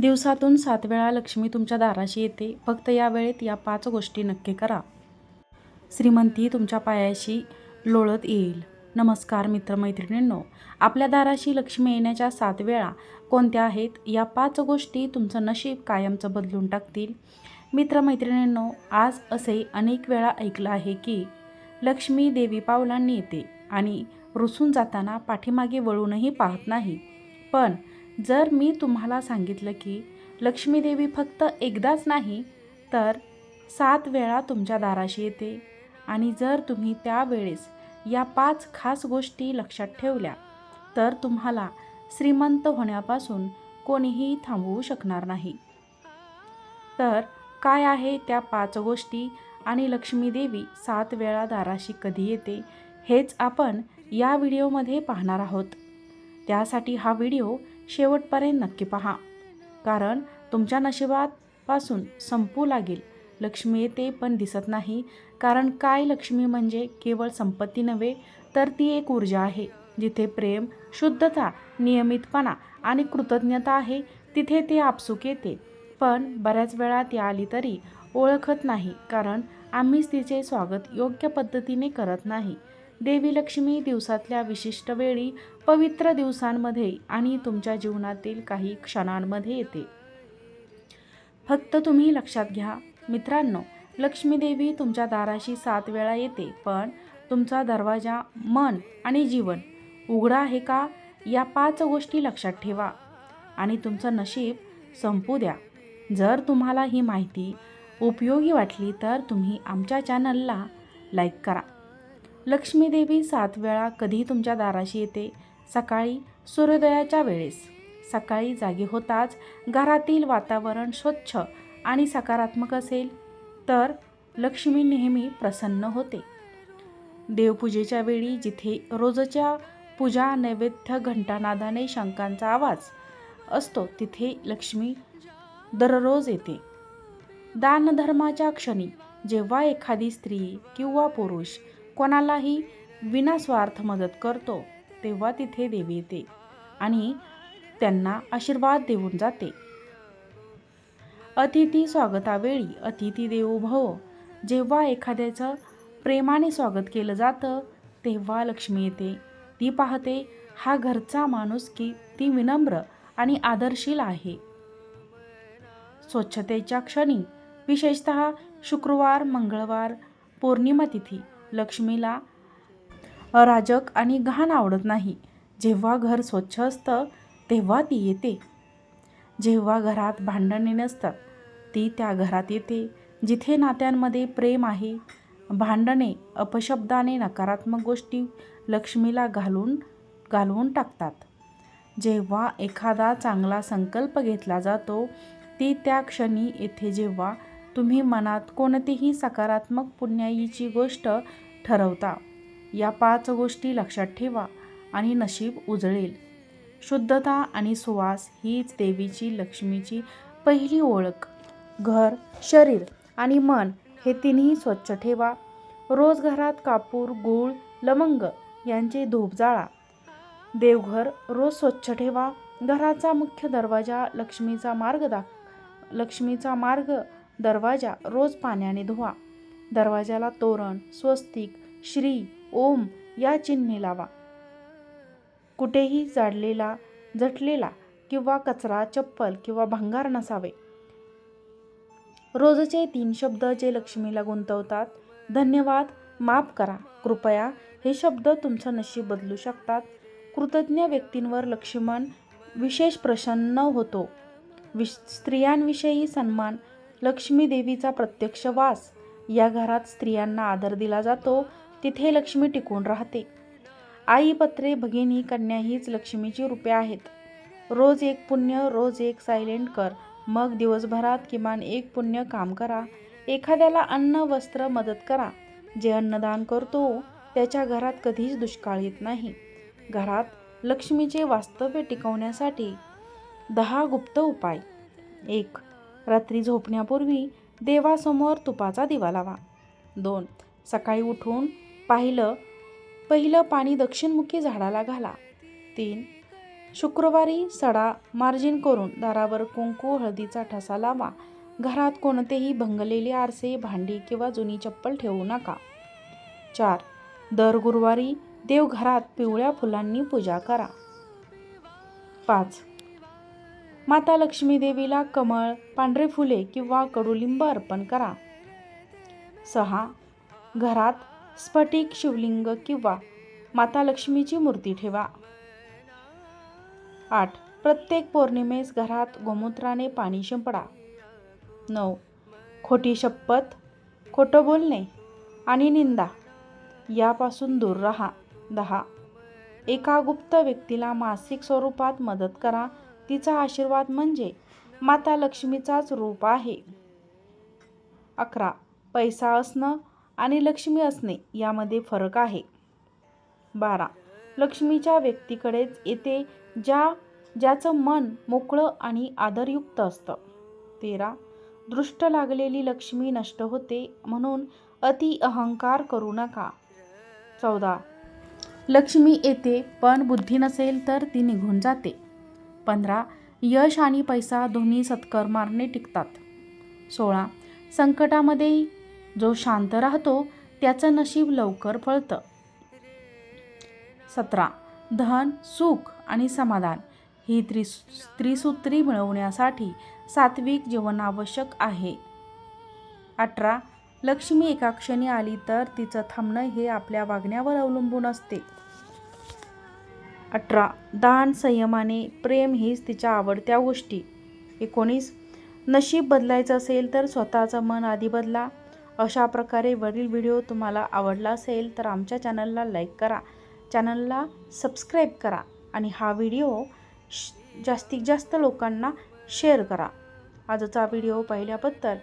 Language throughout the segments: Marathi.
दिवसातून सात वेळा लक्ष्मी तुमच्या दाराशी येते. फक्त या वेळेत या पाच गोष्टी नक्की करा. श्रीमंती तुमच्या पायाशी लोळत येईल. नमस्कार मित्रमैत्रिणींनो आपल्या दाराशी लक्ष्मी येण्याच्या सात वेळा कोणत्या आहेत? या पाच गोष्टी तुमचं नशीब कायमचं बदलून टाकतील. मित्रमैत्रिणींनो आज असे अनेक वेळा ऐकलं आहे की लक्ष्मी देवी पावलांनी येते आणि रुसून जाताना पाठीमागे वळूनही पाहत नाही. पण जर मी तुम्हाला सांगितलं की लक्ष्मीदेवी फक्त एकदाच नाही तर सात वेळा तुमच्या दाराशी येते. आणि जर तुम्ही त्यावेळेस या पाच खास गोष्टी लक्षात ठेवल्या तर तुम्हाला श्रीमंत होण्यापासून कोणीही थांबवू शकणार नाही. तर काय आहे त्या पाच गोष्टी आणि लक्ष्मीदेवी सात वेळा दाराशी कधी येते हेच आपण या व्हिडिओमध्ये पाहणार आहोत. त्यासाठी हा व्हिडिओ शेवटपर्यंत नक्की पहा. कारण तुमच्या नशिबापासून संपू लागेल. लक्ष्मी येते पण दिसत नाही. कारण काय लक्ष्मी म्हणजे केवळ संपत्ती नव्हे तर ती एक ऊर्जा आहे. जिथे प्रेम शुद्धता नियमितपणा आणि कृतज्ञता आहे तिथे ते आपसूक येते. पण बऱ्याच वेळा ती आली तरी ओळखत नाही कारण आम्हीच तिचे स्वागत योग्य पद्धतीने करत नाही. देवी लक्ष्मी दिवसातल्या विशिष्ट वेळी पवित्र दिवसांमध्ये आणि तुमच्या जीवनातील काही क्षणांमध्ये येते. फक्त तुम्ही लक्षात घ्या मित्रांनो लक्ष्मीदेवी तुमच्या दाराशी सात वेळा येते पण तुमचा दरवाजा मन आणि जीवन उघडा आहे का या पाच गोष्टी लक्षात ठेवा आणि तुमचं नशीब संपू द्या. जर तुम्हाला ही माहिती उपयोगी वाटली तर तुम्ही आमच्या चॅनलला लाईक करा. लक्ष्मीदेवी सात वेळा कधी तुमच्या दाराशी येते? सकाळी सूर्योदयाच्या वेळेस. सकाळी जागी होताच घरातील वातावरण स्वच्छ आणि सकारात्मक असेल तर लक्ष्मी नेहमी प्रसन्न होते. देवपूजेच्या वेळी जिथे रोजच्या पूजा नैवेद्य घंटानादाने शंकांचा आवाज असतो तिथे लक्ष्मी दररोज येते. दानधर्माच्या क्षणी जेव्हा एखादी स्त्री किंवा पुरुष कोणालाही विनास्वार्थ मदत करतो तेव्हा तिथे देवी येते आणि त्यांना आशीर्वाद देऊन जाते. अतिथी स्वागतावेळी अतिथी देवो भव जेव्हा एखाद्याचं प्रेमाने स्वागत केलं जातं तेव्हा लक्ष्मी येते. ती पाहते हा घरचा माणूस की ती विनम्र आणि आदर्शील आहे. स्वच्छतेच्या क्षणी विशेषत शुक्रवार मंगळवार पौर्णिमा तिथी लक्ष्मीला अराजक आणि घाण आवडत नाही. जेव्हा घर स्वच्छ असतं तेव्हा ती येते. जेव्हा घरात भांडणे नसतात ती त्या घरात येते जिथे नात्यांमध्ये प्रेम आहे. भांडणे अपशब्दाने नकारात्मक गोष्टी लक्ष्मीला घालून घालवून टाकतात. जेव्हा एखादा चांगला संकल्प घेतला जातो ती त्या क्षणी येथे जेव्हा तुम्ही मनात कोणतीही सकारात्मक पुण्याईची गोष्ट ठरवता. या पाच गोष्टी लक्षात ठेवा आणि नशीब उजळेल. शुद्धता आणि सुवास हीच देवीची लक्ष्मीची पहिली ओळख. घर शरीर आणि मन हे तिन्ही स्वच्छ ठेवा. रोज घरात कापूर गूळ लवंग यांचे धूप जाळा. देवघर रोज स्वच्छ ठेवा. घराचा मुख्य दरवाजा लक्ष्मीचा मार्ग दाख लक्ष्मीचा मार्ग दरवाजा रोज पाण्याने धुवा. दरवाजाला तोरण स्वस्तिक श्री ओम या चिन्हे लावा. कुठेही जाडलेला झटलेला किंवा कचरा चप्पल किंवा भंगार नसावे. रोजचे तीन शब्द जे लक्ष्मीला गुंतवतात धन्यवाद माफ करा कृपया हे शब्द तुमचं नशीब बदलू शकतात. कृतज्ञ व्यक्तींवर लक्ष्मण विशेष प्रसन्न होतो. विश स्त्रियांविषयी सन्मान लक्ष्मी देवीचा प्रत्यक्ष वास या घरात स्त्रियांना आदर दिला जातो तिथे लक्ष्मी टिकून राहते. आई पत्रे भगिनी कन्या हीच लक्ष्मीची रूपे आहेत. रोज एक पुण्य रोज एक सायलेंट कर. मग दिवसभरात किमान एक पुण्य काम करा. एखाद्याला अन्न वस्त्र मदत करा. जे अन्नदान करतो त्याच्या घरात कधीच दुष्काळ येत नाही. घरात लक्ष्मीचे वास्तव्य टिकवण्यासाठी दहा गुप्त उपाय. एक रात्री झोपण्यापूर्वी देवासमोर तुपाचा दिवा लावा. दोन सकाळी उठून पाहिलं पहिलं पाणी दक्षिणमुखी झाडाला घाला. तीन शुक्रवारी सडा मार्जिन करून दारावर कुंकू हळदीचा ठसा लावा. घरात कोणतेही भंगलेले आरसे भांडी किंवा जुनी चप्पल ठेवू नका. चार दर गुरुवारी देवघरात पिवळ्या फुलांनी पूजा करा. पाच माता लक्ष्मी देवीला कमळ पांढरे फुले किंवा कडुलिंब अर्पण करा. सहा. घरात स्फटिक शिवलिंग किंवा माता लक्ष्मीची मूर्ती ठेवा. आठ. प्रत्येक पौर्णिमेस घरात गोमूत्राने पाणी शिंपडा. नऊ. खोटी शपथ खोटं बोलणे आणि निंदा यापासून दूर राहा. दहा. एका गुप्त व्यक्तीला मासिक स्वरूपात मदत करा तिचा आशीर्वाद म्हणजे माता लक्ष्मीचाच रूप आहे. अकरा. पैसा असणं आणि लक्ष्मी असणे यामध्ये फरक आहे. बारा. लक्ष्मीच्या व्यक्तीकडेच येते ज्या ज्याचं मन मोकळं आणि आदरयुक्त असतं. तेरा. दृष्ट लागलेली लक्ष्मी नष्ट होते म्हणून अति अहंकार करू नका. चौदा. लक्ष्मी येते पण बुद्धी नसेल तर ती निघून जाते. पंधरा यश आणि पैसा दोन्ही सत्कर्माने टिकतात. सोळा संकटामध्ये जो शांत राहतो त्याचं नशीब लवकर फळतं. सतरा धन सुख आणि समाधान ही त्रिस त्रिसूत्री मिळवण्यासाठी सात्विक जीवन आवश्यक आहे. अठरा लक्ष्मी एका क्षणी आली तर तिचं थांबणं हे आपल्या वागण्यावर अवलंबून असते. अठरा. दान संयमाने प्रेम हीच तिच्या आवडत्या गोष्टी. एकोणीस. नशीब बदलायचं असेल तर स्वतःचं मन आधी बदला. अशा प्रकारे वरील व्हिडिओ तुम्हाला आवडला असेल तर आमच्या चॅनलला लाईक करा. चॅनलला सबस्क्राईब करा आणि हा व्हिडिओ श- जास्तीत जास्त लोकांना शेअर करा. आजचा व्हिडिओ पाहिल्याबद्दल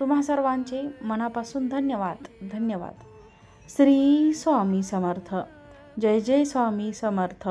तुम्हा सर्वांचे मनापासून धन्यवाद. धन्यवाद. श्री स्वामी समर्थ. जय जय स्वामी समर्थ.